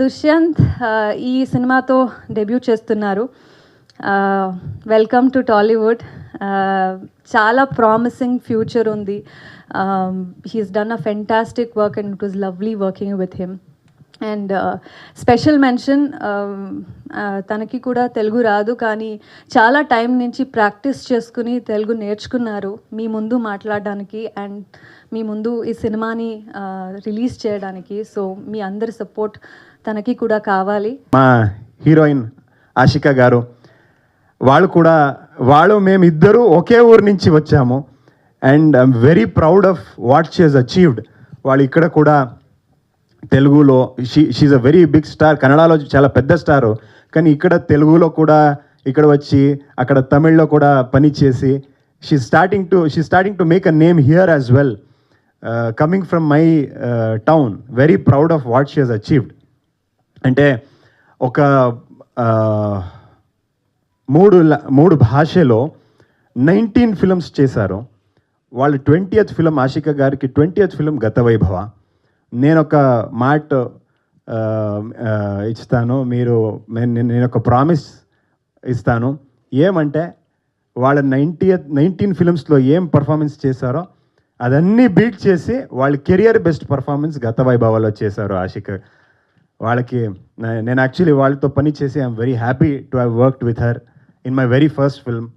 దుష్యంత్ ఈ సినిమాతో డెబ్యూ చేస్తున్నారు. వెల్కమ్ టు టాలీవుడ్ చాలా ప్రామిసింగ్ ఫ్యూచర్ ఉంది. He's done a fantastic work and it was lovely working with him and uh, special mention um, uh, తనకి కూడా తెలుగు రాదు కానీ చాలా టైం నుంచి ప్రాక్టీస్ చేసుకుని తెలుగు నేర్చుకున్నారు మీ ముందు మాట్లాడడానికి అండ్ మీ ముందు ఈ సినిమాని uh, రిలీజ్ చేయడానికి. సో మీ అందరి సపోర్ట్ తనకి కూడా కావాలి. మా హీరోయిన్ ఆషిక గారు వాళ్ళు కూడా వాళ్ళు మేమిద్దరూ ఒకే ఊరు నుంచి వచ్చాము. And I'm very proud of what she has achieved వాళ్ళు ఇక్కడ కూడా తెలుగులో she she a very big star కన్నడలో చాలా పెద్ద స్టారు కానీ ఇక్కడ తెలుగులో కూడా ఇక్కడ వచ్చి అక్కడ తమిళ్ళో కూడా పని చేసి she starting to she starting to make a name here as well coming from my town very proud of what she has achieved అంటే ఒక మూడు మూడు భాషలో నైన్టీన్ ఫిల్మ్స్ చేశారు. వాళ్ళు ట్వంటీయత్ ఫిలిం ఆషిక గారికి ట్వంటీయత్ ఫిలిం గత వైభవ. నేను ఒక మాట ఇస్తాను. మీరు నేను ఒక ప్రామిస్ ఇస్తాను. ఏమంటే వాళ్ళ నైంటీయత్ నైన్టీన్ ఫిలిమ్స్లో ఏం పర్ఫార్మెన్స్ చేశారో అదన్నీ బీట్ చేసి వాళ్ళ కెరియర్ బెస్ట్ పర్ఫార్మెన్స్ గత వైభవాలో చేశారు ఆషిక్ వాళ్ళకి నేను యాక్చువల్లీ వాళ్ళతో పని చేసి I'm very happy to have worked with her in my very first film.